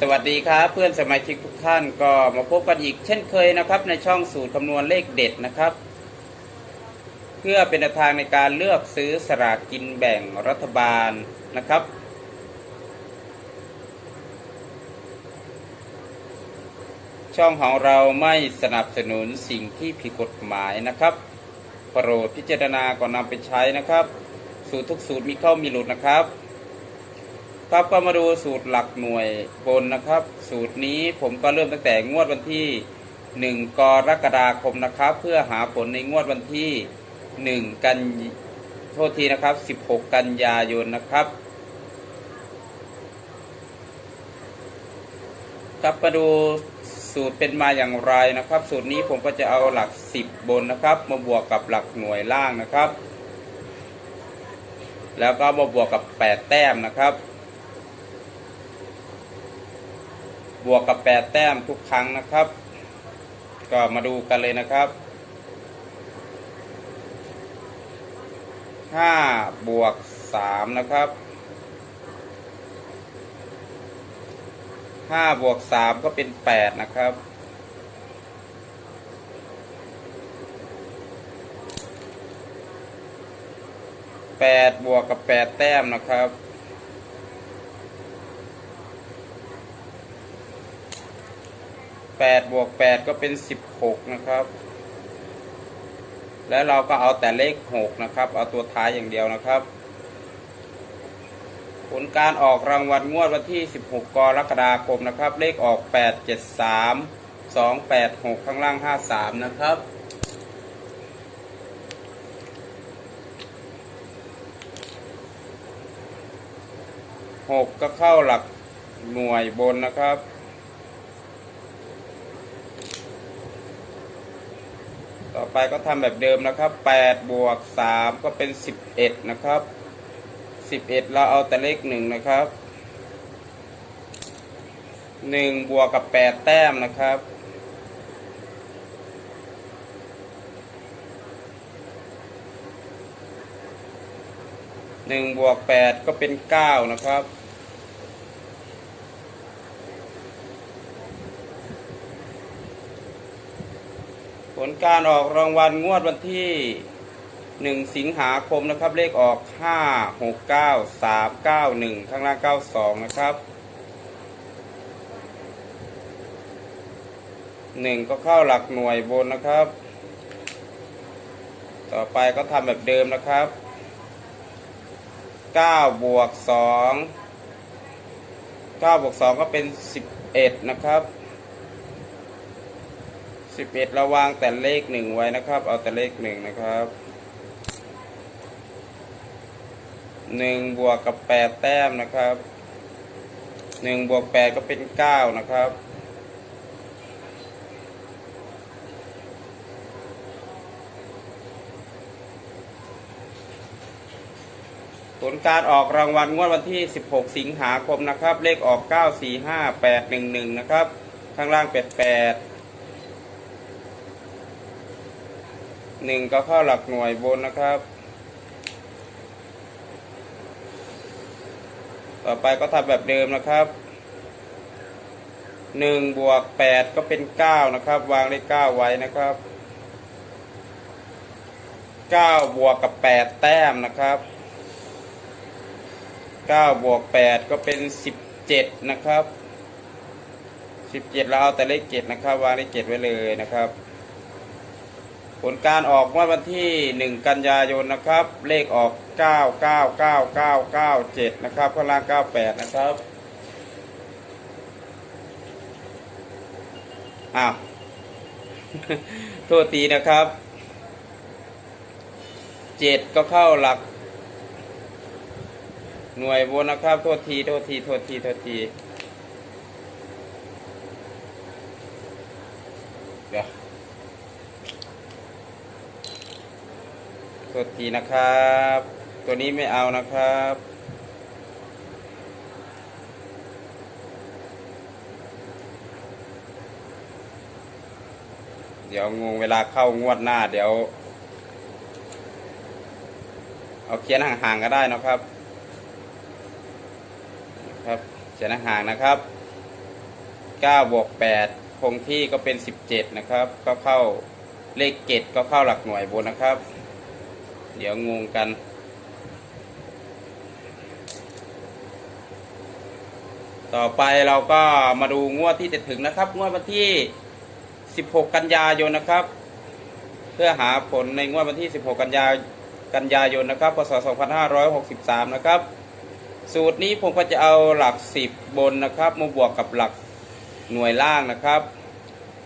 สวัสดีครับเพื่อนสมาชิกทุกท่านก็มาพบกันอีกเช่นเคยนะครับ ในช่องสูตรคำนวณเลขเด็ดนะครับ เพื่อเป็นแนวทางในการเลือกซื้อสลากกินแบ่งรัฐบาลนะครับ ช่องของเราไม่สนับสนุนสิ่งที่ผิดกฎหมายนะครับโปรดพิจารณาก่อนนำไปใช้นะครับ สูตรทุกสูตรมีเข้ามีหลุดนะครับ ครับก็มาดูสูตรหลักหน่วยบนนะครับ สูตรนี้ผมก็เริ่มตั้งแต่งวดวันที่ 1 กรกฎาคมนะครับ เพื่อหาผลในงวดวันที่ 1 กันโทษทีนะครับ 16 กันยายนนะครับครับมาดูสูตรเป็นมาอย่างไรนะครับ สูตรนี้ผมก็จะเอาหลัก 10 บนนะครับ มาบวกกับหลักหน่วยล่างนะครับ แล้วก็มาบวกกับ 8 แต้มนะครับ บวกกับ 8 แต้มทุกครั้งนะครับ ก็มาดูกันเลยนะครับ 5 บวก 3 นะครับ 5 บวก 3 ก็เป็น 8 นะครับ8บวกกับ 8 แต้มนะครับ แปดบวกแปดก็เป็นสิบหกนะครับ แล้วเราก็เอาแต่เลขหกนะครับ เอาตัวท้ายอย่างเดียวนะครับ ผลการออกรางวัลงวดวันที่ 16 กรกฎาคมนะครับ เลขออก 8 7 3 2 8 6 ข้างล่าง 53 นะครับหกก็เข้าหลักหน่วยบนนะครับ ต่อ ไปก็ทำแบบเดิมนะครับ8บวก3ก็เป็น 11 นะครับ 11 เราเอาแต่เลข1นะครับ1บวกกับ 8 แต้มนะครับ1บวก8ก็เป็น9นะครับ ผลการออกรางวัลงวดวันที่ 1 สิงหาคมนะครับ เลขออก 5 6 9 3 9 1 ข้างล่าง 92 นะครับ 1 ก็เข้าหลักหน่วยบนนะครับ ต่อไปก็ทำแบบเดิมนะครับ 9 บวก 2 9 บวก 2 ก็เป็น 11 นะครับ สิบเอ็ดเราวางแต่เลขหนึ่งไว้นะครับ เอาแต่เลขหนึ่งนะครับหนึ่งบวกกับแปดแต้มนะครับหนึ่งบวกแปดก็เป็นเก้านะครับผลการออกรางวัลงวดวันที่ 16 สิงหาคมนะครับ เลขออก 945811 นะครับ ข้างล่าง 88 หนึ่งก็เข้าหลักหน่วยบนนะครับ ต่อไปก็ทำแบบเดิมนะครับหนึ่งบวกแปดก็เป็นเก้านะครับ วางเลขเก้าไว้นะครับเก้าบวกกับแปดแต้มนะครับเก้าบวกแปดก็เป็นสิบเจ็ดนะครับสิบเจ็ดเราเอาแต่เลขเจ็ดนะครับ วางเลขเจ็ดไว้เลยนะครับ ผลการออกวันที่ 1 กันยายนนะครับ เลขออก 999997 นะครับข้างล่าง 98 นะครับ อ้าว โทษทีนะครับ 7 ก็เข้าหลัก หน่วยบนนะครับ โทษที โทษที โทษที โทษที เดี๋ยว โทษทีนะครับ ตัวนี้ไม่เอานะครับ เดี๋ยวงงเวลาเข้างวดหน้า เดี๋ยว เอาเขียนห่างๆก็ได้นะครับ ครับเขียนห่างๆนะครับ9บวก8คงที่ก็เป็น 17 นะครับ ก็เข้าเลขเกตก็เข้าหลักหน่วยบนนะครับ เดี๋ยวงงกันต่อไปเราก็มาดูงวดที่จะถึงนะครับ งวดวันที่ 16 กันยายนนะครับ เพื่อหาผลในงวดวันที่ 16 กันยากันยายนนะครับพศ2563 นะครับ สูตรนี้ผมก็จะเอาหลัก 10 บนนะครับ มาบวกกับหลักหน่วยล่างนะครับ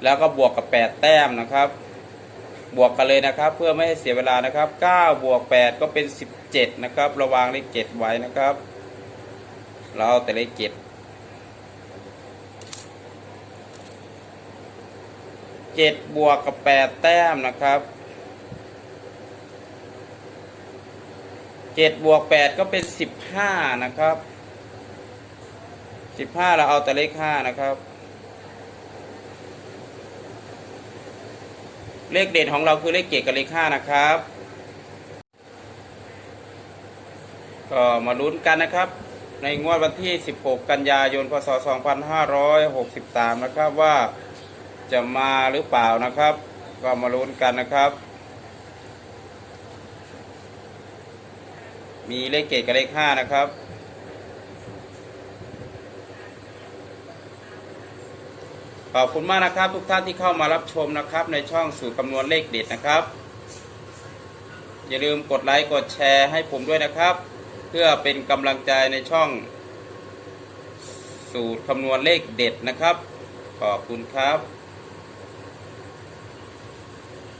แล้วก็บวกกับ 8 แต้มนะครับ บวกกันเลยนะครับ เพื่อไม่ให้เสียเวลานะครับ9บวก8ก็เป็น 17 นะครับ ระวังเลขเจ็ดไว้นะครับ เราเอาแต่เลขเจ็ดเจ็ดบวกกับ8แต้มนะครับเจ็ดบวก8ก็เป็น15นะครับ15เราเอาแต่เลข5นะครับ เลขเด่นของเราคือเลขเกตกับเลขห้านะครับ ก็มาลุ้นกันนะครับ ในงวดวันที่ 16 กันยายน พศ 2563 นะครับว่าจะมาหรือเปล่านะครับ ก็มาลุ้นกันนะครับ มีเลขเกตกับเลขห้านะครับ อบคุณมากนะครับทุกท่านที่เข้ามารับชมนะครับ ในช่องสูตรคำนวณเลขเด็ดนะครับ อย่าลืมกดไลค์กดแชร์ให้ผมด้วยนะครับ เพื่อเป็นกำลังใจในช่อง สูตรคำนวณเลขเด็ดนะครับ ขอบคุณครับ